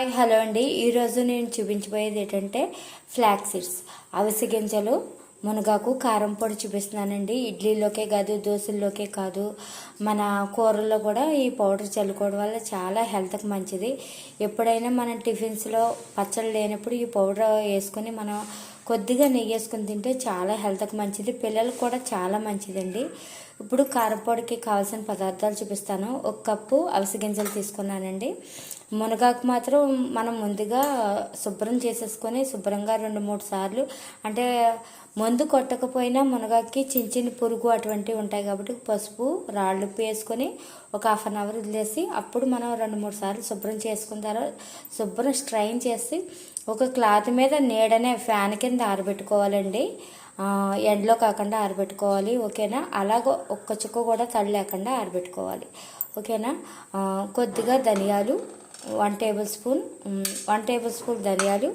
Hi hello అండి. ఈరోజు నేను చూపించబోయేది ఏంటంటే ఫ్లాక్ సీడ్స్ అవిసె గింజలు మునగాకు కారం పొడి చూపిస్తున్నానండి. ఇడ్లీలోకే కాదు దోశల్లోకే కాదు. మన కూరల్లో కూడా ఈ పౌడర్ చల్లుకోవడం వల్ల చాలా హెల్త్కి మంచిది. ఎప్పుడైనా మనం టిఫిన్స్లో పచ్చళ్ళు లేనప్పుడు ఈ పౌడర్ వేసుకొని మనం కొద్దిగా నెయ్యి వేసుకుని తింటే చాలా హెల్త్కి మంచిది. పిల్లలకు కూడా చాలా మంచిదండి. ఇప్పుడు కారపొడికి కావాల్సిన పదార్థాలు చూపిస్తాను. ఒక కప్పు అవిసె గింజలు తీసుకున్నానండి. మునగాకు మాత్రం మనం ముందుగా శుభ్రం చేసేసుకొని శుభ్రంగా రెండు మూడు సార్లు అంటే మందు కొట్టకపోయినా మునగాకి చిన్న చిన్న పురుగు అటువంటివి ఉంటాయి కాబట్టి పసుపు రాళ్ళు ఉప్పు వేసుకొని ఒక హాఫ్ అన్ అవర్ వదిలేసి అప్పుడు మనం రెండు మూడు సార్లు శుభ్రం చేసుకున్న తర్వాత శుభ్రం స్ట్రైన్ చేసి ఒక క్లాత్ మీద నీడనే ఫ్యాన్ కింద కింద ఆరబెట్టుకోవాలండి. ఎండలో కాకుండా ఆరబెట్టుకోవాలి ఓకేనా? అలాగ ఒక్క చుక్క కూడా తడి లేకుండా ఆరబెట్టుకోవాలి ఓకేనా? కొద్దిగా ధనియాలు one tablespoon one tablespoon ధనియాలు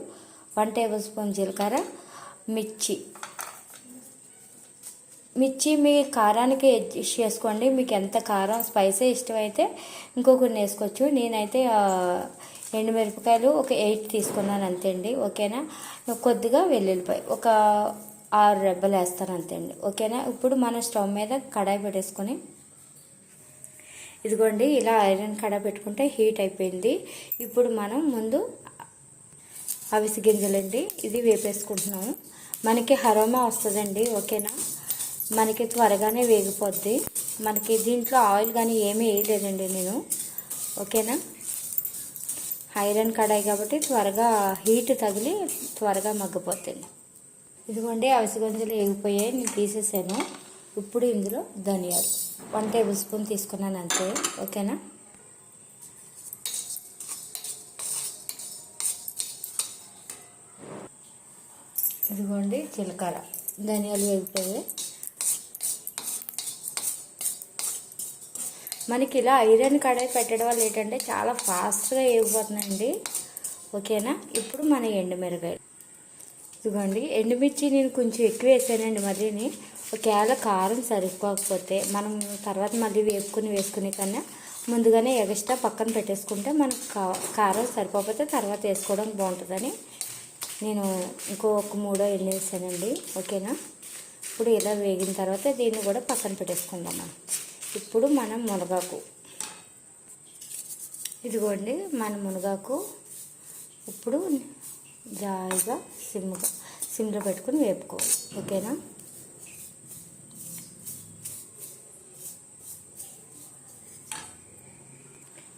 వన్ టేబుల్ స్పూన్ జీలకర్ర మిర్చి. మిర్చి మీ కారానికి అడ్జస్ట్ చేసుకోండి. మీకు ఎంత కారం స్పైసీ ఇష్టమైతే ఇంకొకరిని వేసుకోవచ్చు. నేనైతే ఎండుమిరపకాయలు ఒక ఎయిట్ తీసుకున్నాను అంతే అండి ఓకేనా కొద్దిగా వెల్లుల్లిపాయ ఒక ఆరు రెబ్బలు వేస్తాను అంతే అండి ఓకేనా? ఇప్పుడు మనం స్టవ్ మీద కడాయి పెట్టేసుకొని ఇదిగోండి ఇలా ఐరన్ కడాయి పెట్టుకుంటే హీట్ అయిపోయింది. ఇప్పుడు మనం ముందు అవిసి గింజలండి ఇది వేపేసుకుంటున్నాము. మనకి హరోమా వస్తుందండి ఓకేనా? మనకి త్వరగానే వేగిపోద్ది. మనకి దీంట్లో ఆయిల్ కానీ ఏమీ వేయలేదండి నేను ఓకేనా? ఐరన్ కడాయి కాబట్టి త్వరగా హీట్ తగిలి త్వరగా మగ్గిపోతుంది. ఇదిగోండి అవిసి గింజలు ఎగిపోయాయి నేను తీసేసాను. ఇప్పుడు ఇందులో ధనియాలు. వన్ టేబుల్ స్పూన్ తీసుకున్నాను అంతే ఓకేనా? ఇదిగోండి జీలకర్ర. ధనియాలు వేగిపోయాయి మనకి ఇలా ఐరన్ కడాయి పెట్టడం వల్ల ఏంటంటే చాలా ఫాస్ట్గా వేగిపోతుందండి ఓకేనా? ఇప్పుడు మన ఎండుమిరకాయలు ఇదిగోండి ఎండుమిర్చి నేను కొంచెం ఎక్కువ వేసానండి మళ్ళీని ఒకవేళ కారం సరిపోకపోతే మనం తర్వాత మళ్ళీ వేపుకుని వేసుకునే కన్నా ముందుగానే ఎగస్ట్రా పక్కన పెట్టేసుకుంటే మనకు కా- కారం సరిపోకపోతే తర్వాత వేసుకోవడం బాగుంటుందని నేను ఇంకో ఒక మూడో ఎన్ని వేసానండి. ఓకేనా? ఇప్పుడు ఇలా వేగిన తర్వాత దీన్ని కూడా పక్కన పెట్టేసుకుందాం మనం ఇప్పుడు మనం మునగాకు. ఇదిగోండి మన మునగాకు ఇప్పుడు జాయిగా సిమ్గా సిమ్లో పెట్టుకుని వేపుకోవాలి. ఓకేనా?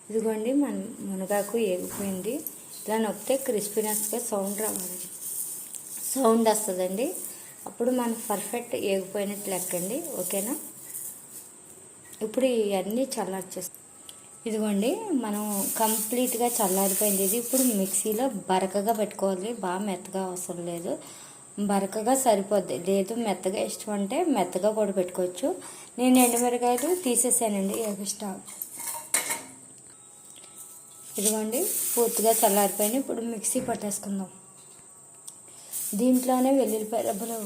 ఇదిగోండి మన మునగాకు ఏగిపోయింది. ఇలా నొప్పితే క్రిస్పీనెస్గా సౌండ్ రావాలి. సౌండ్ వస్తుందండి. అప్పుడు మనం పర్ఫెక్ట్ ఏగిపోయినట్లు లెక్కండి. ఓకేనా? ఇప్పుడు ఇవన్నీ చల్లార్చేస్తాం. ఇదిగోండి మనం కంప్లీట్గా చల్లారిపోయింది. ఇది ఇప్పుడు మిక్సీలో బరకగా పెట్టుకోవాలి. బాగా మెత్తగా అవసరం లేదు. బరకగా సరిపోద్ది. లేదు మెత్తగా ఇష్టం అంటే మెత్తగా కూడా పెట్టుకోవచ్చు. నేను ఎండుమిరకాయలు తీసేసానండి. ఎక్స్ట్రా ఇదిగోండి పూర్తిగా చల్లారిపోయినాయి ఇప్పుడు మిక్సీ పట్టేసుకుందాం. దీంట్లోనే వెల్లుల్లిపాయ రబ్బలు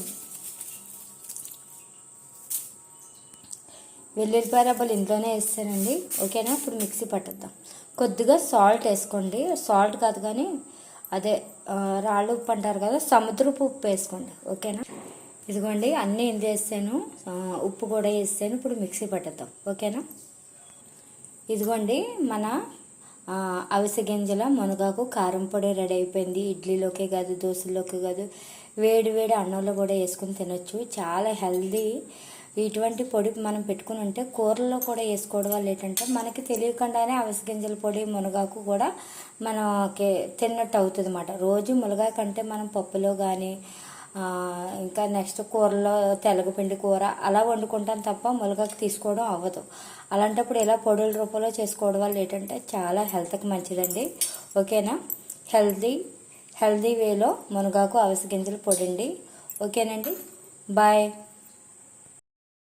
వెల్లుల్లిపాయ రబ్బలు ఇంట్లోనే వేస్తానండి. ఓకేనా? ఇప్పుడు మిక్సీ పట్టేద్దాం. కొద్దిగా సాల్ట్ వేసుకోండి. సాల్ట్ కాదు కానీ అదే రాళ్ళు ఉప్పు అంటారు కదా సముద్రపు ఉప్పు వేసుకోండి. ఓకేనా? ఇదిగోండి అన్నీ ఇంత వేసాను. ఉప్పు కూడా వేసాను. ఇప్పుడు మిక్సీ పట్టేద్దాం. ఓకేనా? ఇదిగోండి మన అవిసె గింజల మునగాకు కారం పొడి రెడీ అయిపోయింది. ఇడ్లీలోకే కాదు దోశల్లోకి కాదు. వేడి వేడి అన్నంలో కూడా వేసుకుని తినొచ్చు. చాలా హెల్దీ ఇటువంటి పొడి మనం పెట్టుకుని ఉంటే కూరల్లో కూడా వేసుకోవడం వల్ల ఏంటంటే మనకి తెలియకుండానే అవిసె గింజల పొడి మునగాకు కూడా మనకి తిన్నట్టు అవుతుంది అన్నమాట. రోజు మునగాకు అంటే మనం పప్పులో కానీ ఇంకా నెక్స్ట్ కూరలో తెలగపిండి కూర అలా వండుకుంటాం తప్ప మునగాకు తీసుకోవడం అవ్వదు. అలాంటప్పుడు ఇలా పొడుల రూపంలో చేసుకోవడం వల్ల ఏంటంటే చాలా హెల్త్కి మంచిదండి. ఓకేనా? హెల్దీ హెల్దీ వేలో మునగాకు అవిసె గింజలు పొడండి. ఓకేనండి? బాయ్.